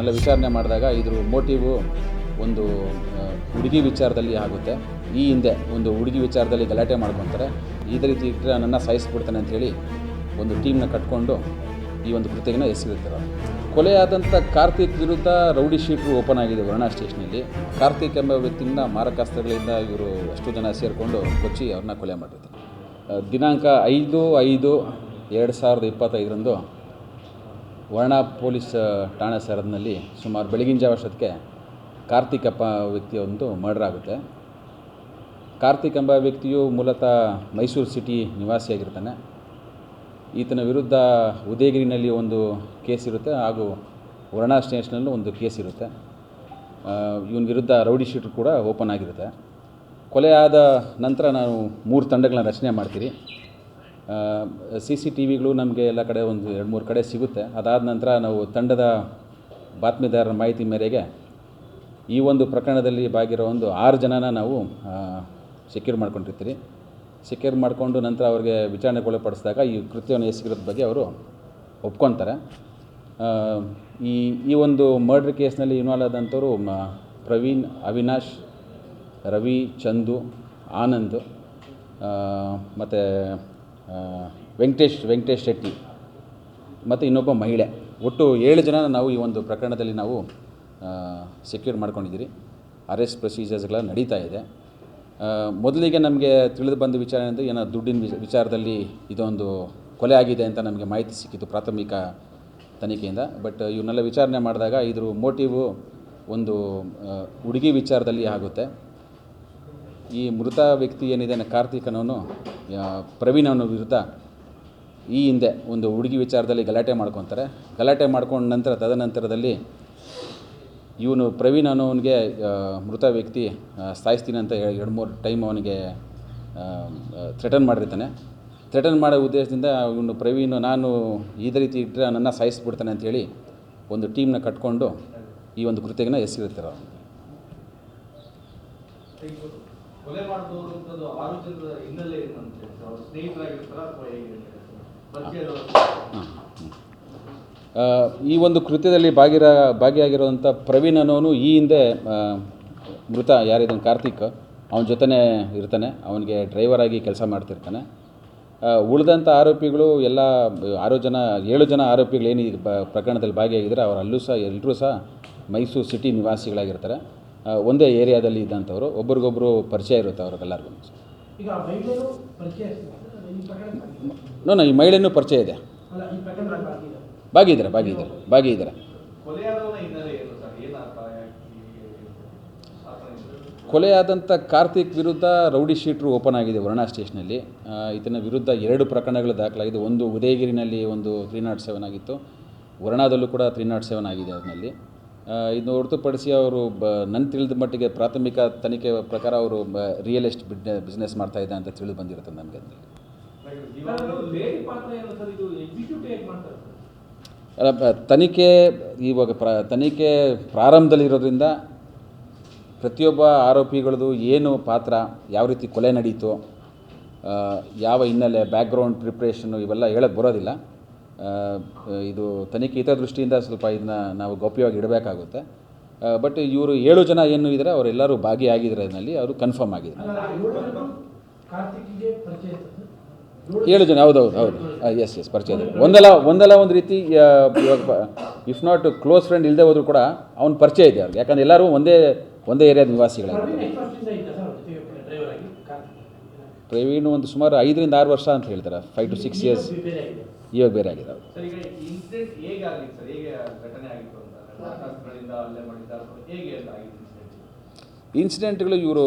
ಇವನ್ನೆಲ್ಲ ವಿಚಾರಣೆ ಮಾಡಿದಾಗ ಇದ್ರ ಮೋಟಿವು ಒಂದು ಹುಡುಗಿ ವಿಚಾರದಲ್ಲಿ ಆಗುತ್ತೆ. ಈ ಹಿಂದೆ ಒಂದು ಹುಡುಗಿ ವಿಚಾರದಲ್ಲಿ ಗಲಾಟೆ ಮಾಡ್ಕೊತಾರೆ. ಇದೇ ರೀತಿ ಇಟ್ಟರೆ ನನ್ನ ಸಾಯಿಸ್ಬಿಡ್ತಾನೆ ಅಂಥೇಳಿ ಒಂದು ಟೀಮ್ನ ಕಟ್ಕೊಂಡು ಈ ಒಂದು ಕೃತಿಯನ್ನು ಎಸಗಿರ್ತಾರೆ ಕೊಲೆ ಆದಂಥ ಕಾರ್ತಿಕ್ ವಿರುದ್ಧ ರೌಡಿ ಶೀಟ್ರು ಓಪನ್ ಆಗಿದೆ ವರ್ಣಾ ಸ್ಟೇಷನಲ್ಲಿ. ಕಾರ್ತಿಕ್ ಎಂಬ ವ್ಯಕ್ತಿಯಿಂದ ಮಾರಕಾಸ್ತ್ರಗಳಿಂದ ಇವರು ಅಷ್ಟು ಜನ ಸೇರಿಕೊಂಡು ಕೊಚ್ಚಿ ಅವ್ರನ್ನ ಕೊಲೆ ಮಾಡಿರ್ತಾರೆ. ದಿನಾಂಕ ಐದು ಐದು ಎರಡು ಸಾವಿರದ ಇಪ್ಪತ್ತೈದರಂದು ವರ್ಣಾ ಪೊಲೀಸ್ ಠಾಣಾ ಸರದಿನಲ್ಲಿ ಸುಮಾರು ಬೆಳಗಿನ ಜಾವ ಅಷ್ಟೊತ್ತಿಗೆ ಕಾರ್ತಿಕ್ ಎಂಬ ವ್ಯಕ್ತಿಯ ಒಂದು ಮರ್ಡರ್ ಆಗುತ್ತೆ. ಕಾರ್ತಿಕ್ ಎಂಬ ವ್ಯಕ್ತಿಯು ಮೂಲತಃ ಮೈಸೂರು ಸಿಟಿ ನಿವಾಸಿಯಾಗಿರ್ತಾನೆ ಈತನ ವಿರುದ್ಧ ಉದಯಗಿರಿನಲ್ಲಿ ಒಂದು ಕೇಸ್ ಇರುತ್ತೆ ಹಾಗೂ ವರ್ಣ ಸ್ಟೇಷನಲ್ಲೂ ಒಂದು ಕೇಸ್ ಇರುತ್ತೆ. ಇವನ ವಿರುದ್ಧ ರೌಡಿ ಶೀಟ್ರು ಕೂಡ ಓಪನ್ ಆಗಿರುತ್ತೆ. ಕೊಲೆ ಆದ ನಂತರ ನಾವು ಮೂರು ತಂಡಗಳನ್ನ ರಚನೆ ಮಾಡ್ತೀರಿ. ಸಿ ಸಿ ಟಿ ವಿಗಳು ನಮಗೆ ಎಲ್ಲ ಕಡೆ ಒಂದು ಎರಡು ಮೂರು ಕಡೆ ಸಿಗುತ್ತೆ. ಅದಾದ ನಂತರ ನಾವು ತಂಡದ ಬಾತ್ಮೀದಾರರ ಮಾಹಿತಿ ಮೇರೆಗೆ ಈ ಒಂದು ಪ್ರಕರಣದಲ್ಲಿ ಬಾಗಿರೋ ಒಂದು ಆರು ಜನನ ನಾವು ಸೆಕ್ಯೂರ್ ಮಾಡ್ಕೊಂಡಿರ್ತೀರಿ. ಸೆಕ್ಯೂರ್ ಮಾಡಿಕೊಂಡು ನಂತರ ಅವ್ರಿಗೆ ವಿಚಾರಣೆಗೊಳಪಡಿಸಿದಾಗ ಈ ಕೃತ್ಯವನ್ನು ಎಸಗಿರೋದ್ರ ಬಗ್ಗೆ ಅವರು ಒಪ್ಕೊತಾರೆ. ಈ ಈ ಒಂದು ಮರ್ಡ್ರ್ ಕೇಸ್ನಲ್ಲಿ ಇನ್ವಾಲ್ವ್ ಆದಂಥವರು ಪ್ರವೀಣ್, ಅವಿನಾಶ್, ರವಿ, ಚಂದು, ಆನಂದ್ ಮತ್ತು ವೆಂಕಟೇಶ್ ವೆಂಕಟೇಶ್ ಶೆಟ್ಟಿ ಮತ್ತು ಇನ್ನೊಬ್ಬ ಮಹಿಳೆ. ಒಟ್ಟು ಏಳು ಜನ ನಾವು ಈ ಒಂದು ಪ್ರಕರಣದಲ್ಲಿ ನಾವು ಸೆಕ್ಯೂರ್ ಮಾಡ್ಕೊಂಡಿದ್ದೀರಿ. ಅರೆಸ್ಟ್ ಪ್ರೊಸೀಜರ್ಸ್ಗಳ ನಡೀತಾ ಇದೆ. ಮೊದಲಿಗೆ ನಮಗೆ ತಿಳಿದು ಬಂದ ವಿಚಾರ ಅಂದರೆ ಏನೋ ದುಡ್ಡಿನ ವಿಚಾರದಲ್ಲಿ ಇದೊಂದು ಕೊಲೆ ಆಗಿದೆ ಅಂತ ನಮಗೆ ಮಾಹಿತಿ ಸಿಕ್ಕಿತ್ತು ಪ್ರಾಥಮಿಕ ತನಿಖೆಯಿಂದ. ಬಟ್ ಇವನ್ನೆಲ್ಲ ವಿಚಾರಣೆ ಮಾಡಿದಾಗ ಇದ್ರ ಮೋಟಿವು ಒಂದು ಹುಡುಗಿ ವಿಚಾರದಲ್ಲಿ ಆಗುತ್ತೆ. ಈ ಮೃತ ವ್ಯಕ್ತಿ ಏನಿದೆ ಕಾರ್ತಿಕ್ ಅನ್ನೋನು ಆ, ಪ್ರವೀಣ್ ಅವನ ವಿರುದ್ಧ ಈ ಹಿಂದೆ ಒಂದು ಹುಡುಗಿ ವಿಚಾರದಲ್ಲಿ ಗಲಾಟೆ ಮಾಡ್ಕೊತಾರೆ ಗಲಾಟೆ ಮಾಡ್ಕೊಂಡ ನಂತರ ತದನಂತರದಲ್ಲಿ ಇವನು ಪ್ರವೀಣ್ ಅನ್ನೋವನಿಗೆ ಮೃತ ವ್ಯಕ್ತಿ ಸಾಯಿಸ್ತೀನಿ ಅಂತ ಎರಡು ಮೂರು ಟೈಮ್ ಅವನಿಗೆ ಥ್ರೆಟನ್ ಮಾಡಿರ್ತಾನೆ ಥ್ರೆಟನ್ ಮಾಡೋ ಉದ್ದೇಶದಿಂದ ಇವನು ಪ್ರವೀಣ್, ನಾನು ಇದೇ ರೀತಿ ಇಟ್ಟರೆ ನನ್ನ ಸಾಯಿಸ್ಬಿಡ್ತಾನೆ ಅಂತೇಳಿ ಒಂದು ಟೀಮ್ನ ಕಟ್ಕೊಂಡು ಈ ಒಂದು ಕೃತ್ಯಗನ್ನ ಎಸಗಿರ್ತಾರೆ. ಕೊಲೆ ಮಾಡಿದವರು ಅಂತದ್ದು ಆರು ಜನರ ಹಿನ್ನೆಲೆ ಏನಂತೆ ಅವ್ರ ಸ್ನೇಹಿತರಾಗಿರ್ತಾರ ಅಥವಾ ಈ ಒಂದು ಕೃತ್ಯದಲ್ಲಿ ಭಾಗಿರ ಭಾಗಿಯಾಗಿರುವಂಥ ಪ್ರವೀಣ್ ಅನ್ನೋನು ಈ ಹಿಂದೆ ಮೃತ ಯಾರಿದ್ದಾನೆ ಕಾರ್ತಿಕ್, ಅವನ ಜೊತೆನೇ ಇರ್ತಾನೆ. ಅವನಿಗೆ ಡ್ರೈವರ್ ಆಗಿ ಕೆಲಸ ಮಾಡ್ತಿರ್ತಾನೆ. ಉಳಿದಂಥ ಆರೋಪಿಗಳು ಎಲ್ಲ, ಆರು ಜನ, ಏಳು ಜನ ಆರೋಪಿಗಳು ಏನು ಈ ಪ್ರಕರಣದಲ್ಲಿ ಭಾಗಿಯಾಗಿದ್ದಾರೆ. ಅವರಲ್ಲೂ ಸಹ ಎಲ್ಲರೂ ಸಹ ಮೈಸೂರು ಸಿಟಿ ನಿವಾಸಿಗಳಾಗಿರ್ತಾರೆ. ಒಂದೇ ಏರಿಯಾದಲ್ಲಿ ಇದ್ದಂಥವ್ರು ಒಬ್ರಿಗೊಬ್ರು ಪರಿಚಯ ಇರುತ್ತೆ ಅವ್ರಿಗೆಲ್ಲರಿಗೂ. ಈಗ ಮಹಿಳೆಯರು ಪರಿಚಯ ಈ ಪ್ರಕರಣ ನೋ ನೋ ಈ ಮಹಿಳೆಯೂ ಪರಿಚಯ ಇದೆ. ಬಾಗಿದ್ದಾರೆ ಈ ಬಾಗಿದ್ದಾರೆ ಆತನ ಕೊಲೆಯಾದಂಥ ಕಾರ್ತಿಕ್ ವಿರುದ್ಧ ರೌಡಿ ಶೀಟ್ರು ಓಪನ್ ಆಗಿದೆ ವರ್ಣಾ ಸ್ಟೇಷನಲ್ಲಿ. ಈತನ ವಿರುದ್ಧ ಎರಡು ಪ್ರಕರಣಗಳು ದಾಖಲಾಗಿದೆ. ಒಂದು ಉದಯಗಿರಿನಲ್ಲಿ ಒಂದು ತ್ರೀ ನಾಟ್ ಸೆವೆನ್ ಆಗಿತ್ತು. ವರ್ಣಾದಲ್ಲೂ ಕೂಡ ತ್ರೀ ನಾಟ್ ಸೆವೆನ್ ಆಗಿದೆ ಅದರಲ್ಲಿ ಇದನ್ನು ಹೊರತುಪಡಿಸಿ ಅವರು ಬ ನನ್ನ ತಿಳಿದ ಮಟ್ಟಿಗೆ ಪ್ರಾಥಮಿಕ ತನಿಖೆ ಪ್ರಕಾರ ಅವರು ರಿಯಲ್ ಎಸ್ಟ್ ಬಿಡ್ನೆ ಬಿಸ್ನೆಸ್ ಮಾಡ್ತಾ ಇದ್ದ ಅಂತ ತಿಳಿದು ಬಂದಿರುತ್ತೆ ನನಗೆ ಅದರಲ್ಲಿ. ಅಲ್ಲ, ಬ- ತನಿಖೆ ಇವಾಗ ಪ್ರ, ತನಿಖೆ ಪ್ರಾರಂಭದಲ್ಲಿರೋದ್ರಿಂದ ಪ್ರತಿಯೊಬ್ಬ ಆರೋಪಿಗಳದು ಏನು ಪಾತ್ರ, ಯಾವ ರೀತಿ ಕೊಲೆ ನಡೀತು ಯಾವ ಹಿನ್ನೆಲೆ ಬ್ಯಾಕ್ಗ್ರೌಂಡ್ ಪ್ರಿಪ್ರೇಷನ್ನು ಇವೆಲ್ಲ ಹೇಳಕ್ಕೆ ಬರೋದಿಲ್ಲ. ಇದು ತನಿಖೆ ಹಿತದೃಷ್ಟಿಯಿಂದ ಸ್ವಲ್ಪ ಇದನ್ನ ನಾವು ಗೌಪ್ಯವಾಗಿ ಇಡಬೇಕಾಗುತ್ತೆ. ಬಟ್ ಇವರು ಏಳು ಜನ ಏನು ಇದ್ದಾರೆ ಅವರೆಲ್ಲರೂ ಭಾಗಿಯಾಗಿದ್ದಾರೆ ಅದರಲ್ಲಿ ಅವರು ಕನ್ಫರ್ಮ್ ಆಗಿದೆ ಅಲ್ಲ ಏಳು ಜನ ಕಾರ್ತಿಕ್ಗೆ ಹೌದು ಹೌದೌದು ಹೌದು. ಎಸ್ ಎಸ್ ಪರಿಚಯ ಒಂದಲ್ಲ ಒಂದಲ್ಲ ಒಂದು ರೀತಿ ಇವಾಗ ಇಫ್ ನಾಟ್ ಕ್ಲೋಸ್ ಫ್ರೆಂಡ್ ಇಲ್ಲದೆ ಹೋದರೂ ಕೂಡ ಅವ್ನ ಪರಿಚಯ ಇದೆ ಅವ್ರಿಗೆ. ಯಾಕಂದ್ರೆ ಎಲ್ಲರೂ ಒಂದೇ ಒಂದೇ ಏರಿಯಾದ ನಿವಾಸಿಗಳಾಗಿದ್ದಾರೆ ಪ್ರವೀಣ್ ಎಷ್ಟು ವರ್ಷದಿಂದ ಇದ್ದ ಸರ್ ಅವ್ರ ಜೊತೆಗೆ ಡ್ರೈವರ್ ಆಗಿ ಕಾರ್ತಿಕ್ ಪ್ರವೀಣ್ ಒಂದು ಸುಮಾರು ಐದರಿಂದ ಆರು ವರ್ಷ ಅಂತ ಹೇಳ್ತಾರೆ. ಫೈವ್ ಟು ಸಿಕ್ಸ್ ಇಯರ್ಸ್ ಇವಾಗ ಬೇರೆ ಆಗಿದೆ. ಇನ್ಸಿಡೆಂಟ್ಗಳು ಇವರು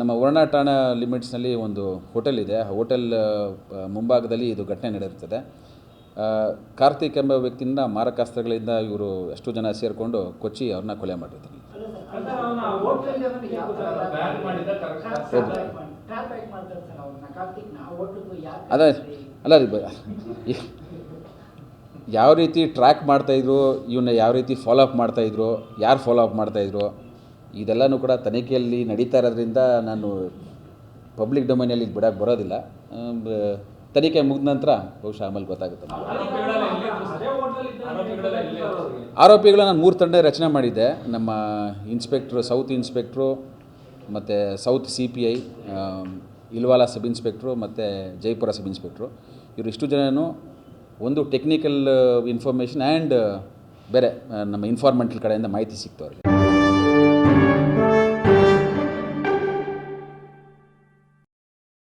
ನಮ್ಮ ವರ್ಣಾ ಠಾಣಾ ಲಿಮಿಟ್ಸ್ನಲ್ಲಿ ಒಂದು ಹೋಟೆಲ್ ಇದೆ. ಆ ಹೋಟೆಲ್ ಮುಂಭಾಗದಲ್ಲಿ ಇದು ಘಟನೆ ನಡೆಯುತ್ತದೆ. ಕಾರ್ತಿಕ್ ಎಂಬ ವ್ಯಕ್ತಿಯಿಂದ ಮಾರಕಾಸ್ತ್ರಗಳಿಂದ ಇವರು ಎಷ್ಟು ಜನ ಸೇರಿಕೊಂಡು ಕೊಚ್ಚಿ ಅವ್ರನ್ನ ಕೊಲೆ ಮಾಡಿರ್ತಾರೆ ಅದ ಅಲ್ಲ ರೀ ಯಾವ ರೀತಿ ಟ್ರ್ಯಾಕ್ ಮಾಡ್ತಾಯಿದ್ರು ಇವನ್ನ ಯಾವ ರೀತಿ ಫಾಲೋ ಅಪ್ ಮಾಡ್ತಾಯಿದ್ರು ಯಾರು ಫಾಲೋ ಅಪ್ ಮಾಡ್ತಾಯಿದ್ರು ಇದೆಲ್ಲನೂ ಕೂಡ ತನಿಖೆಯಲ್ಲಿ ನಡೀತಾ ಇರೋದ್ರಿಂದ ನಾನು ಪಬ್ಲಿಕ್ ಡೊಮೈನಲ್ಲಿ ಬಿಡೋಕ್ಕೆ ಬರೋದಿಲ್ಲ. ತನಿಖೆ ಮುಗಿದ ನಂತರ ಬಹುಶಃ ಆಮೇಲೆ ಗೊತ್ತಾಗುತ್ತೆ. ಆರೋಪಿಗಳು ನಾನು ಮೂರು ತಂಡ ರಚನೆ ಮಾಡಿದ್ದೆ. ನಮ್ಮ ಇನ್ಸ್ಪೆಕ್ಟ್ರು ಸೌತ್ ಇನ್ಸ್ಪೆಕ್ಟ್ರು ಮತ್ತು ಸೌತ್ ಸಿ ಪಿ ಐ ಇಲ್ವಾಲ ಸಬ್ ಇನ್ಸ್ಪೆಕ್ಟ್ರು ಮತ್ತು ಜೈಪುರ ಸಬ್ ಇನ್ಸ್ಪೆಕ್ಟ್ರು ಇವರು ಇಷ್ಟು ಜನನು ಒಂದು ಟೆಕ್ನಿಕಲ್ ಇನ್ಫಾರ್ಮೇಷನ್ ಆ್ಯಂಡ್ ಬೇರೆ ನಮ್ಮ ಇನ್ಫಾರ್ಮೆಂಟಲ್ ಕಡೆಯಿಂದ ಮಾಹಿತಿ ಸಿಕ್ತು ಅವ್ರಿಗೆ.